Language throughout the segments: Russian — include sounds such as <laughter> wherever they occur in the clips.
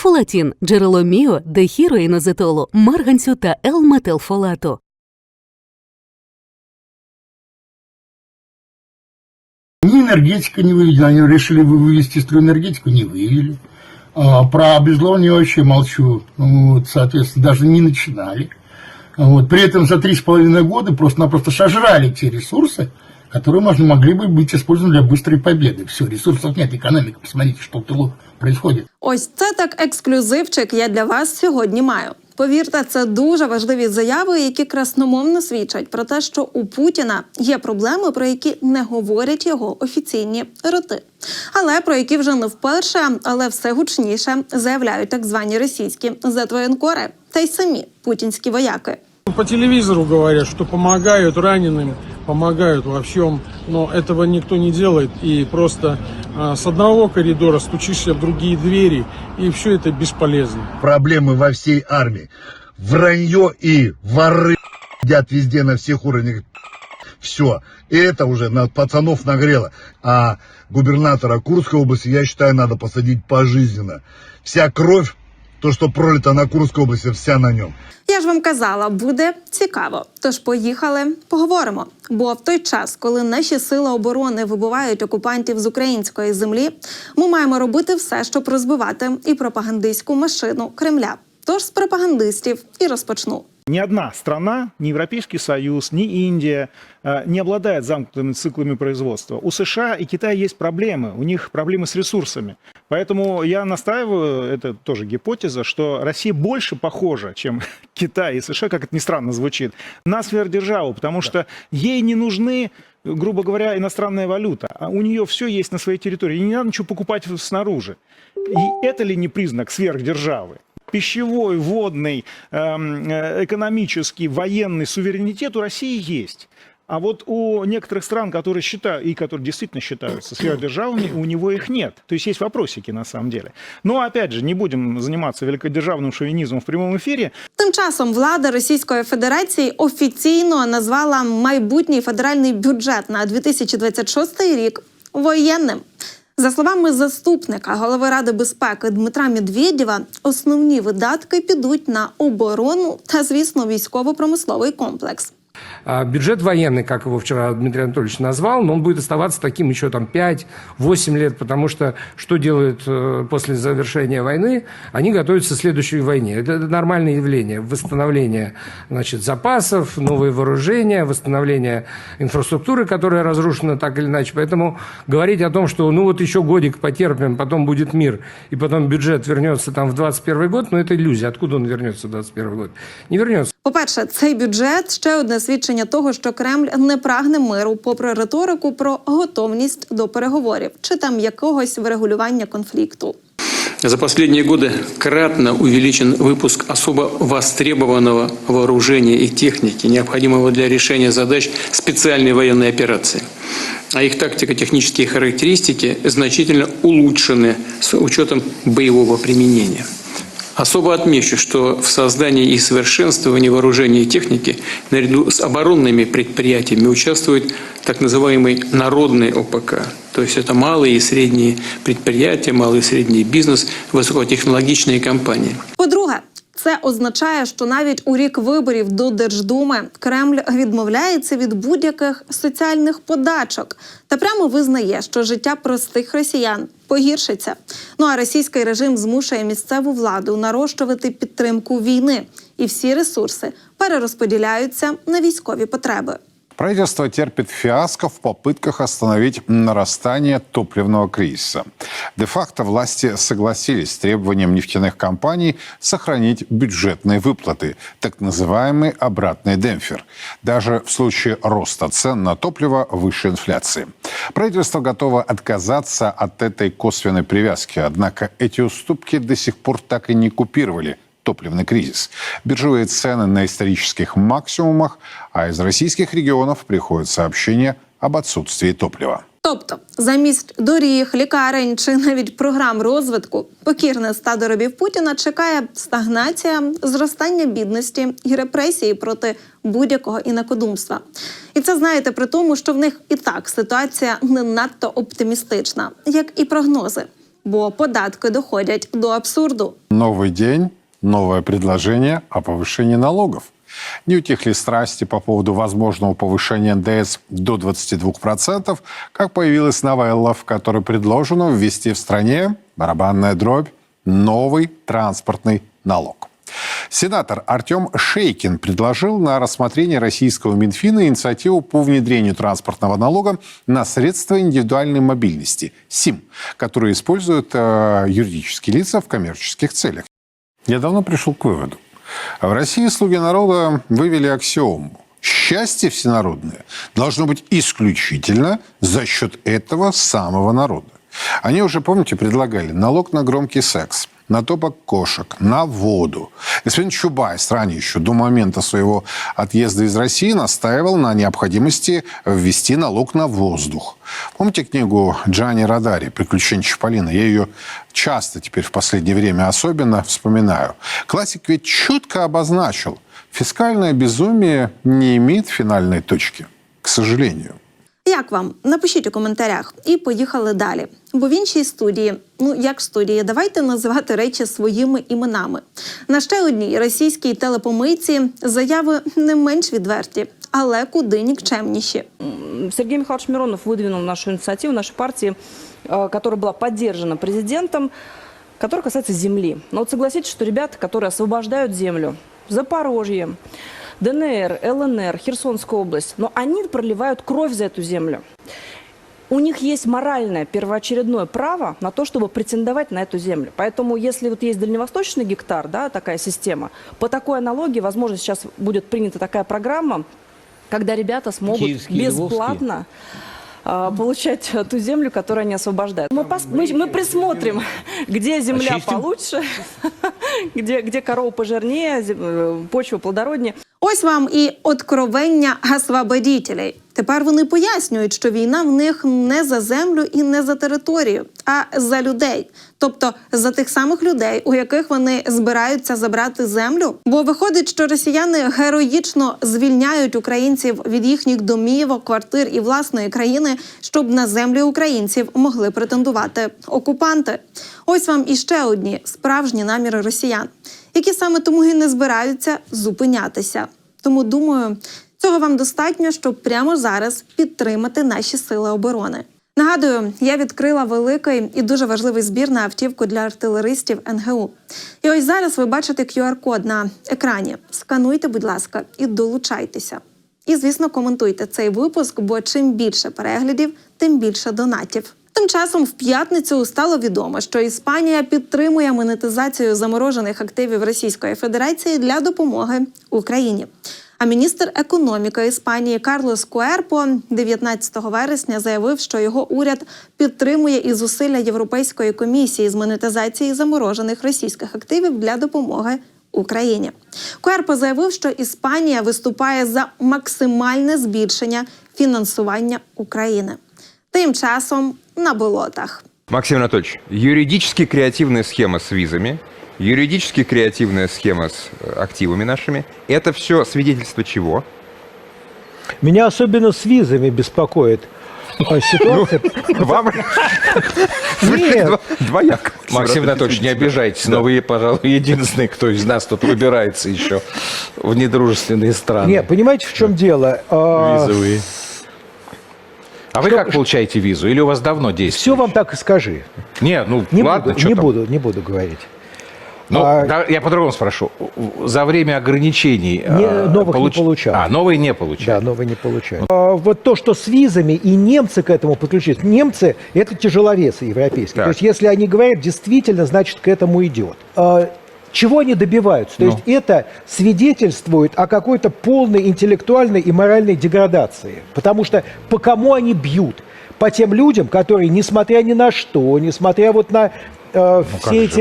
Фолатін – джерело міо, дехіроїнозетолу, марганцю та L-метилфолату. Ни энергетика не выведена. Они решили вы- вывести из строя энергетику, не вывели. А, про обезлование вообще молчу. Ну, Вот, соответственно, даже не начинали. Вот. При этом за три с половиной года просто-напросто сожрали те ресурсы, которые можно, могли бы быть использованы для быстрой победы. Все, ресурсов нет, экономика, посмотрите, что в тылу происходит. Ось це так ексклюзивчик я для вас сьогодні маю. Повірте, це дуже важливі заяви, які красномовно свідчать про те, що у Путіна є проблеми, про які не говорять його офіційні роти, але про які вже не вперше, але все гучніше заявляють так звані російські зетвоєнкори та й самі путінські вояки. По телевизору говорят, что помогают раненым, помогают во всем, но этого никто не делает. И просто а, с одного коридора стучишься в другие двери, и все это бесполезно. проблемы во всей армии. Вранье и воры едят везде на всех уровнях. Все. И это уже на пацанов нагрело. А губернатора Курской области, я считаю, надо посадить пожизненно. Вся кровь, то, що пролито на Курській області, вся на ньому. Я ж вам казала, буде цікаво. Тож поїхали, поговоримо. Бо в той час, коли наші сили оборони вибивають окупантів з української землі, ми маємо робити все, щоб розбивати і пропагандистську машину Кремля. Тож з пропагандистів і розпочну. Ни одна страна, ни Европейский Союз, ни Индия э, не обладает замкнутыми циклами производства. У США и Китая есть проблемы, у них проблемы с ресурсами. Поэтому я настаиваю, это тоже гипотеза, что Россия больше похожа, чем <laughs> Китай и США, как это ни странно звучит, на сверхдержаву, потому что ей не нужны грубо говоря, иностранная валюта. А у нее все есть на своей территории. И не надо ничего покупать снаружи. И это ли не признак сверхдержавы? пищевой, водный, эм, э, экономический, военный суверенитет у России есть. А вот у некоторых стран, которые считают, и которые действительно считаются сверхдержавами, у него их нет. То есть есть вопросики на самом деле. Но опять же, не будем заниматься великодержавным шовинизмом в прямом эфире. Тим часом влада Російської Федерації офіційно назвала майбутній федеральний бюджет на 2026 рік воєнним. За словами заступника голови Ради безпеки Дмитра Медведєва, основні видатки підуть на оборону та, звісно, військово-промисловий комплекс. А Бюджет военный, как его вчера Дмитрий Анатольевич назвал, но он будет оставаться таким еще там 5-8 лет, потому что что делают э, после завершения войны? Они готовятся к следующей войне. Это нормальное явление. Восстановление значит, запасов, новые вооружения, восстановление инфраструктуры, которая разрушена так или иначе. Поэтому говорить о том, что ну вот еще годик потерпим, потом будет мир, и потом бюджет вернется там в 21 год, ну это иллюзия. Откуда он вернется в 21 год? Не вернется. По-перше, цей бюджет ще одне свідчення того, що Кремль не прагне миру, попри риторику про готовність до переговорів чи там якогось врегулювання конфлікту. За последние годы кратно увеличен выпуск особо востребованного вооружения и техники, необходимого для решения задач специальной военной операции. А их тактико-технические характеристики значительно улучшены с учетом боевого применения. Особо отмечу, что в создании и совершенствовании вооружения и техники наряду с оборонными предприятиями участвует так называемый народный ОПК. То есть это малые и средние предприятия, малый и средний бизнес, высокотехнологичные компании. По-друге, це означає, що навіть у рік виборів до Держдуми Кремль відмовляється від будь-яких соціальних подачок та прямо визнає, що життя простих росіян погіршиться. Ну а російський режим змушує місцеву владу нарощувати підтримку війни, і всі ресурси перерозподіляються на військові потреби. Правительство терпит фиаско в попытках остановить нарастание топливного кризиса. Де-факто власти согласились с требованием нефтяных компаний сохранить бюджетные выплаты, так называемый обратный демпфер, даже в случае роста цен на топливо выше инфляции. Правительство готово отказаться от этой косвенной привязки, однако эти уступки до сих пор так и не купировали топливный кризис. Биржевые цены на исторических максимумах, а из российских регионов приходят сообщения об отсутствии топлива. Тобто, замість доріг, лікарень чи навіть програм розвитку, покірне стадо робів Путіна чекає стагнація, зростання бідності і репресії проти будь-якого інакодумства. І це знаєте при тому, що в них і так ситуація не надто оптимістична, як і прогнози. Бо податки доходять до абсурду. Новый день, Новое предложение о повышении налогов. Не утихли страсти по поводу возможного повышения НДС до 22%, как появилась новелла, в которой предложено ввести в стране барабанная дробь новый транспортный налог. Сенатор Артем Шейкин предложил на рассмотрение российского Минфина инициативу по внедрению транспортного налога на средства индивидуальной мобильности – СИМ, которые используют э, юридические лица в коммерческих целях. Я давно пришел к выводу. В России слуги народа вывели аксиому. Счастье всенародное должно быть исключительно за счет этого самого народа. Они уже, помните, предлагали налог на громкий секс, на топок кошек, на воду. Господин Чубайс ранее еще до момента своего отъезда из России настаивал на необходимости ввести налог на воздух. Помните книгу Джани Радари «Приключения Чаполина»? Я ее часто теперь в последнее время особенно вспоминаю. Классик ведь четко обозначил, фискальное безумие не имеет финальной точки, к сожалению. Як вам? Напишіть у коментарях і поїхали далі. Бо в іншій студії, ну як студії, давайте називати речі своїми іменами. На ще одній російській телепомийці заяви не менш відверті, але куди нікчемніші. Сергей Михайлович Миронов выдвинул нашу инициативу, нашей партии, э, которая была поддержана президентом, которая касается земли. Но вот согласитесь, что ребята, которые освобождают землю, Запорожье, ДНР, ЛНР, Херсонская область, но они проливают кровь за эту землю. У них есть моральное первоочередное право на то, чтобы претендовать на эту землю. Поэтому, если вот есть дальневосточный гектар, да, такая система, по такой аналогии, возможно, сейчас будет принята такая программа, когда ребята смогут Киевские, бесплатно а, получать ту землю, которую они освобождают. Мы, пос- мы, мы присмотрим, <laughs> где земля Очистим. получше, <laughs> где, где корова пожирнее, э, почва плодороднее. Ось вам і откровення освободітелей. Тепер вони пояснюють, що війна в них не за землю і не за територію, а за людей, тобто за тих самих людей, у яких вони збираються забрати землю. Бо виходить, що росіяни героїчно звільняють українців від їхніх домівок, квартир і власної країни, щоб на землі українців могли претендувати окупанти. Ось вам іще одні справжні наміри росіян, які саме тому і не збираються зупинятися. Тому думаю, цього вам достатньо, щоб прямо зараз підтримати наші сили оборони. Нагадую, я відкрила великий і дуже важливий збір на автівку для артилеристів НГУ. І ось зараз ви бачите QR-код на екрані. Скануйте, будь ласка, і долучайтеся. І, звісно, коментуйте цей випуск, бо чим більше переглядів, тим більше донатів. Тим часом в п'ятницю стало відомо, що Іспанія підтримує монетизацію заморожених активів Російської Федерації для допомоги Україні. А міністр економіки Іспанії Карлос Куерпо 19 вересня заявив, що його уряд підтримує і зусилля Європейської комісії з монетизації заморожених російських активів для допомоги Україні. Куерпо заявив, що Іспанія виступає за максимальне збільшення фінансування України. Тим часом на болотах. Максим Анатольевич, юридически креативная схема с визами, юридически креативная схема с э, активами нашими. Это все свидетельство чего? Меня особенно с визами беспокоит ситуация. <laughs> Вам Нет, <laughs> Дво- двояко. Максим Анатольевич, не обижайтесь, но вы, пожалуй, единственный, кто из нас тут выбирается еще в недружественные страны. нет, понимаете, в чем дело? А, Визовые. А вы Что- как получаете визу? Или у вас давно Все действует? вам так и скажи. Не, ну Не ладно, буду, не там. буду, не буду говорить. Ну, А- да, я по-другому спрошу. За время ограничений... Не- а, новых не получал. А, новые не получали. Да, новые не получают. А, вот то, что с визами и немцы к этому подключились. Немцы – это тяжеловесы европейские. Так. То есть, если они говорят, действительно, значит, к этому идет. А, чего они добиваются? То Ну. есть, это свидетельствует о какой-то полной интеллектуальной и моральной деградации. Потому что по кому они бьют? По тем людям, которые, несмотря ни на что, несмотря вот на э, как все же? эти...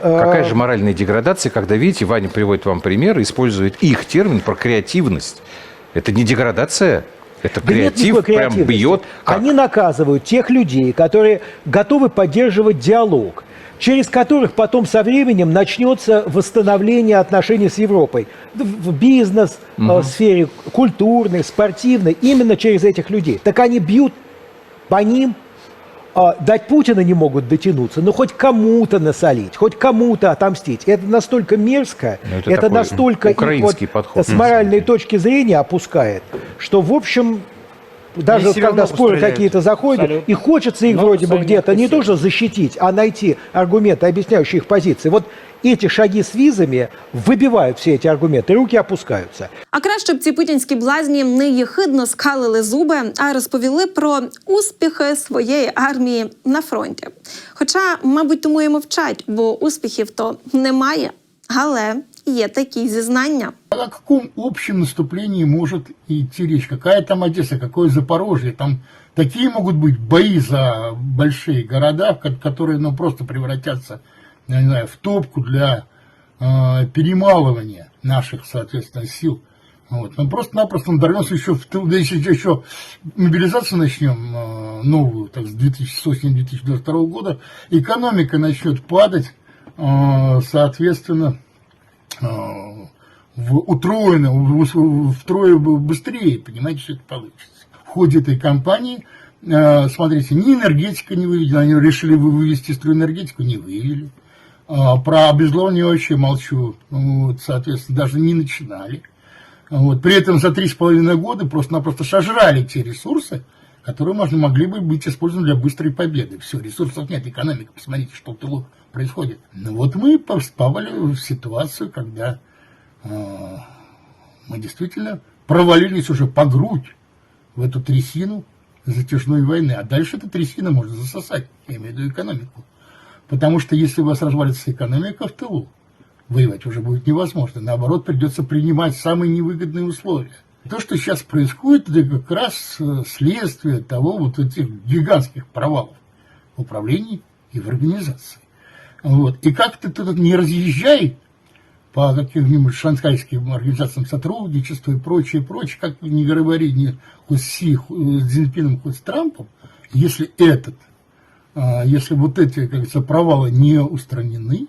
э, Какая же моральная деградация, когда, видите, Ваня приводит вам пример использует их термин про креативность. Это не деградация? Это Да креатив прям бьет. как- Они наказывают тех людей, которые готовы поддерживать диалог, через которых потом со временем начнется восстановление отношений с Европой. В бизнес, в сфере культурной, спортивной, именно через этих людей. Так они бьют по ним, а, до Путина не могут дотянуться, но хоть кому-то насолить, хоть кому-то отомстить. Это настолько мерзко, Ну, это это, настолько украинский вот подход, с моральной точки зрения опускает, что, в общем, даже Они все когда равно споры постреляют. какие-то заходят, Абсолютно. и хочется их Но вроде бы сами где-то не описали. тоже защитить, а найти аргументы, объясняющие их позиции. Вот эти шаги с визами выбивают все эти аргументы, руки опускаются. А краще б ці путінські блазні не єхидно скалили зуби, а розповіли про успіхи своєї армії на фронті. Хоча, мабуть, тому і мовчать, бо успіхів то немає. Але є такі зізнання. О каком общем наступлении может идти речь? Какая там Одесса, какое Запорожье? Там такие могут быть бои за большие города, ко- которые ну, просто превратятся я не знаю, в топку для э, перемалывания наших, соответственно, сил. Вот. Мы просто-напросто надорвемся еще, в, тыл. Да если еще мобилизацию начнем э, новую, так, с 2000 с осени 2022 года, экономика начнет падать, э, соответственно, э, в утроено, в- втрое быстрее, понимаете, что это получится. В ходе этой кампании, э, смотрите, ни энергетика не выведена, они решили вы- вывести строя энергетику, не вывели. А, Про обезловление я вообще молчу, вот, соответственно, даже не начинали. Вот. При этом за три с половиной года просто-напросто сожрали те ресурсы, которые можно, могли бы быть использованы для быстрой победы. Все, ресурсов нет, экономика, посмотрите, что в тылу происходит. Ну вот мы попали в ситуацию, когда мы действительно провалились уже по грудь в эту трясину затяжной войны. А дальше эта трясина можно засосать, я имею в виду экономику. Потому что если у вас развалится экономика в тылу, воевать уже будет невозможно. Наоборот, придется принимать самые невыгодные условия. То, что сейчас происходит, это как раз э, следствие того вот этих гигантских провалов в управлении и в организации. Вот. И как ты тут не разъезжай по каким-нибудь шанхайским организациям сотрудничества и прочее, прочее, как не говори ни хоть с Си, хоть с Цзиньпином, хоть с Трампом, если этот, а, если вот эти, как говорится, провалы не устранены,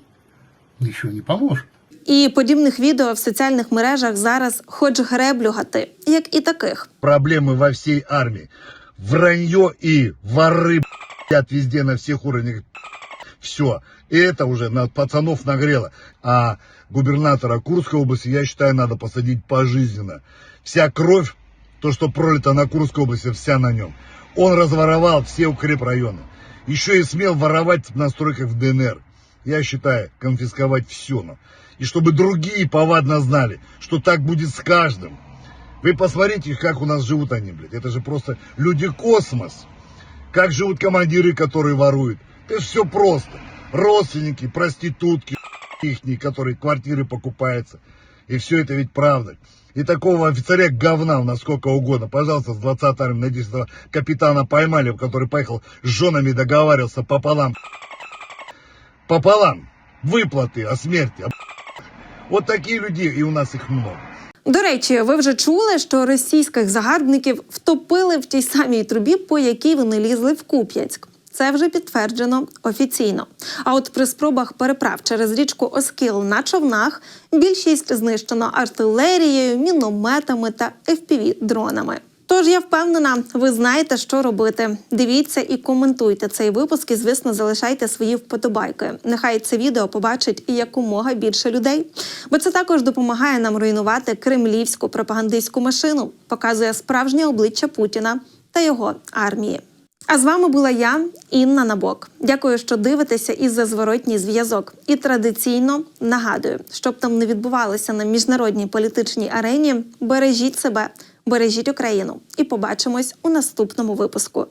ничего не поможет. І подібних відео в соціальних мережах зараз хоч греблю гати, як і таких. Проблемы во всей армии. Вранье и воры блядь, везде на всех уровнях. Все. И это уже на пацанов нагрело. А губернатора Курской области, я считаю, надо посадить пожизненно. Вся кровь, то, что пролито на Курской области, вся на нем. Он разворовал все укрепрайоны. Еще и смел воровать на стройках в ДНР. Я считаю, конфисковать все. ну. И чтобы другие повадно знали, что так будет с каждым. Вы посмотрите, как у нас живут они, блядь. Это же просто люди-космос. Как живут командиры, которые воруют. Это все просто. Родственники, проститутки, ихние, которые квартиры покупаются. И все это ведь правда. И такого офицеря говна у нас сколько угодно. Пожалуйста, с 20 армии, надеюсь, этого капитана поймали, который поехал с женами договаривался пополам. Пополам. Выплаты о смерти. о Вот такие люди, и у нас их много. До речі, ви вже чули, що російських загарбників втопили в тій самій трубі, по якій вони лізли в Куп'янськ. Це вже підтверджено офіційно. А от при спробах переправ через річку Оскіл на човнах більшість знищено артилерією, мінометами та fpv дронами Тож я впевнена, ви знаєте, що робити. Дивіться і коментуйте цей випуск. І звісно, залишайте свої вподобайки. Нехай це відео побачить і якомога більше людей, бо це також допомагає нам руйнувати кремлівську пропагандистську машину, показує справжнє обличчя Путіна та його армії. А з вами була я, Інна Набок. Дякую, що дивитеся і за зворотній зв'язок. І традиційно нагадую, щоб там не відбувалося на міжнародній політичній арені, бережіть себе, бережіть Україну і побачимось у наступному випуску.